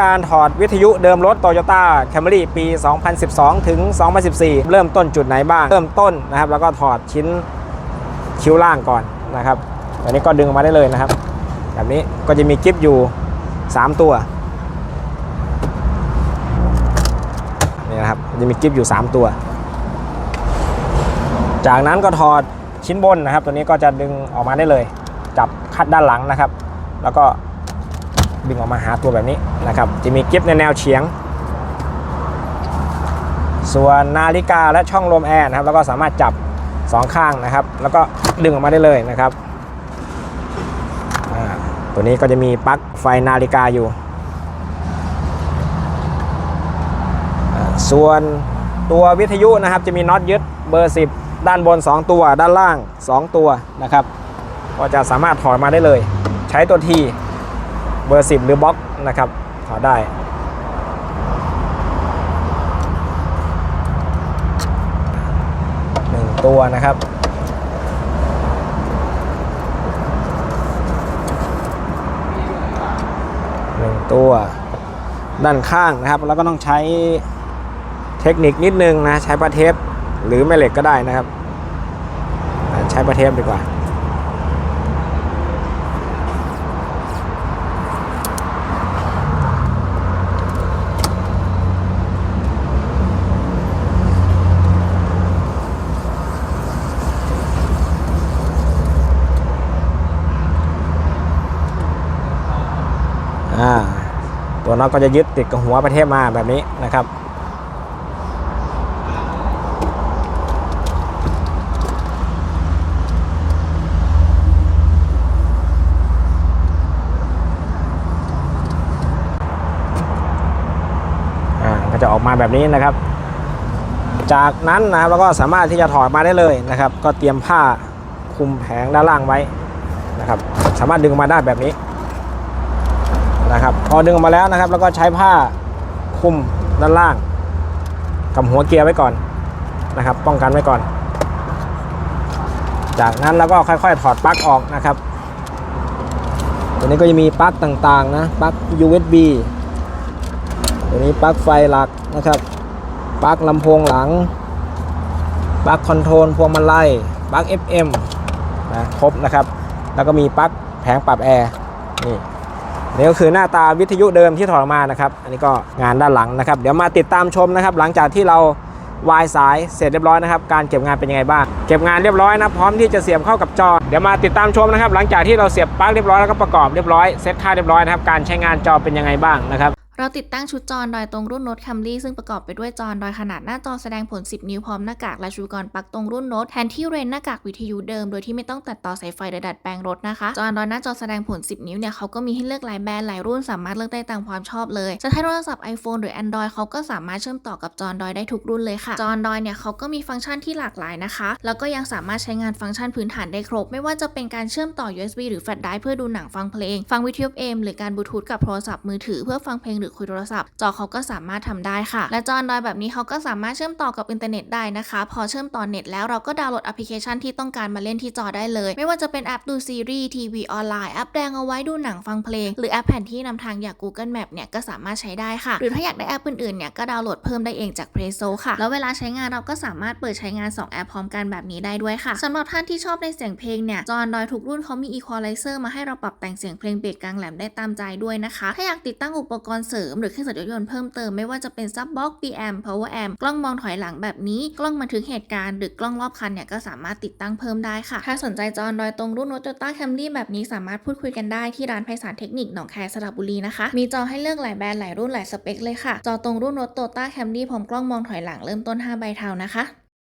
การถอดวิทยุเดิมรถ Toyota Camry ปี 2012 ถึง 2014 เริ่มต้นจุดไหนบ้าง เริ่มต้นนะครับ แล้วก็ถอดชิ้นคิ้วล่างก่อนนะครับอันนี้ก็ดึงออกมาได้เลยนะครับ แบบนี้ก็จะมีกิฟอยู่ 3 ตัวนี่นะครับจะมีกิฟอยู่ 3 ตัว จากนั้นก็ถอดชิ้นบนนะครับ ตัวนี้ก็จะดึงออกมาได้เลย จับคัดด้านหลังนะครับ แล้วก็ ดึงออกมาหาตัวแบบนี้นะครับ จะมีกิฟในแนวเฉียง ส่วนนาฬิกาและช่องลมแอร์นะครับ แล้วก็สามารถจับสองข้างนะครับ แล้วก็ดึงออกมาได้เลยนะครับตัวนี้ก็จะมีปลั๊กไฟนาฬิกาอยู่ ส่วนตัววิทยุนะครับ จะมีน็อตยึดเบอร์ 10 ด้านบน 2 ตัว ด้านล่าง 2 ตัวนะครับ ก็จะสามารถถอดมาได้เลย ใช้ตัวที เบอร์ 10 หรือบล็อกนะครับถอดได้หนึ่งตัวนะครับหนึ่งตัวด้านข้างนะครับ แล้วก็ต้องใช้เทคนิคนิดนึงนะ ใช้ปลาเทปหรือแม่เหล็กก็ได้นะครับ ใช้ปลาเทปดีกว่า ตัวน็อตก็จะยึดติดกับหัวประเทศมาแบบนี้นะครับอ่าก็จะออกมาแบบนี้นะครับ จากนั้นนะครับเราก็สามารถที่จะถอดมาได้เลยนะครับ ก็เตรียมผ้าคลุมแผงด้านล่างไว้นะครับ สามารถดึงออกมาได้แบบนี้ นะครับ พอดึงออกมาแล้วนะครับ แล้วก็ใช้ผ้าคุมด้านล่างกับหัวเกียร์ไว้ก่อนนะครับ ป้องกันไว้ก่อน จากนั้นแล้วก็ค่อยๆ ถอดปลั๊กออกนะครับตัวนี้ก็จะมีปลั๊กต่างๆนะปลั๊ก USB ตัวนี้ปลั๊กไฟหลักนะครับปลั๊กลำโพงหลังปลั๊กคอนโทรลพวงมาลัยปลั๊ก FM นะครบนะครับ แล้วก็มีปลั๊กแผงปรับแอร์ นี่ก็คือหน้าตาวิทยุเดิมที่ถอดออกมานะครับ อันนี้ก็งานด้านหลังนะครับ เดี๋ยวมาติดตามชมนะครับ หลังจากที่เราวายสายเสร็จเรียบร้อยนะครับการเก็บงานเป็นยังไงบ้างเก็บงานเรียบร้อยนะพร้อมที่จะเสียบเข้ากับจอเดี๋ยวมาติดตามชมนะครับ หลังจากที่เราเสียบปลั๊กเรียบร้อยแล้วก็ประกอบเรียบร้อยเซตค่าเรียบร้อยนะครับการใช้งานจอเป็นยังไงบ้างนะครับ เราติดตั้งชุดจอ Android ตรงรุ่นโน้ต Camry ซึ่งประกอบไปด้วยจอ Android ขนาดหน้าจอแสดงผล 10 นิ้วพร้อมหน้ากากและชูกรปลั๊กตรงรุ่นโน้ตแทนที่เรนหน้ากากวิทยุเดิมโดยที่ไม่ต้องตัดต่อสายไฟหรือดัดแปลงรถนะคะ จอ Android หน้าจอแสดงผล 10 นิ้วเนี่ยเขาก็มีให้เลือกหลายแบรนด์หลายรุ่นสามารถเลือกได้ตามความชอบเลยจะใช้โทรศัพท์ iPhone หรือ Android เขาก็สามารถเชื่อมต่อกับจอ Android ได้ทุกรุ่นเลยค่ะจอ Android เนี่ยเขาก็มีฟังก์ชันที่หลากหลายนะคะ แล้วก็ยังสามารถใช้งานฟังก์ชันพื้นฐานได้ครบ ไม่ว่าจะเป็นการเชื่อมต่อ USB หรือแฟลชไดร์เพื่อดูหนังฟังเพลง ฟังวิทยุ AM หรือการบลูทูธกับโทรศัพท์มือถือเพื่อฟังเพลงหรือคุยโทรศัพท์ จอเขาก็สามารถทำได้ค่ะ และจอ Android แบบนี้เขาก็สามารถเชื่อมต่อกับอินเทอร์เน็ตได้นะคะ พอเชื่อมต่อเน็ตแล้วเราก็ดาวน์โหลดแอปพลิเคชันที่ต้องการมาเล่นที่จอได้เลย ไม่ว่าจะเป็นแอปดูซีรีส์ทีวีออนไลน์แอปแดงเอาไว้ดูหนังฟังเพลง หรือแอปแผนที่นำทางอย่าง Google Map เนี่ยก็สามารถใช้ได้ค่ะ หรือถ้าอยากได้แอปอื่นๆเนี่ยก็ดาวน์โหลดเพิ่มได้เองจาก Play Store ค่ะ แล้วเวลาใช้งานเราก็สามารถเปิดใช้งาน 2 แอปพร้อมกันแบบนี้ได้ด้วยค่ะสำหรับท่านที่ชอบในเสียงเพลงเนี่ยจอ Android ทุกรุ่นเขามี Equalizer มาให้เราปรับแต่งเสียงเพลงเบสกลางแหลมได้ตามใจด้วยนะคะ ถ้าอยากติดตั้งอุปกรณ์เสริมหรือเครื่องเสียงรยนต์เพิ่มเติมไม่ว่าจะเป็น Subbox Preamp Power Amp กล้องมองถอยหลังแบบนี้กล้องบันทึกเหตุการณ์หรือกล้องรอบคันเนี่ยก็สามารถติดตั้งเพิ่มได้ค่ะ ถ้าสนใจจอ Android ตรงรุ่น Toyota Camry แบบนี้สามารถพูดคุยกันได้ที่ร้านไพศาลเทคนิคหนองแคสระบุรีนะคะ มีจอให้เลือกหลายแบรนด์หลายรุ่นหลายสเปคเลยค่ะ จอตรงรุ่น Toyota Camry พร้อมกล้องมองถอยหลังเริ่มต้น5ใบเทานะคะ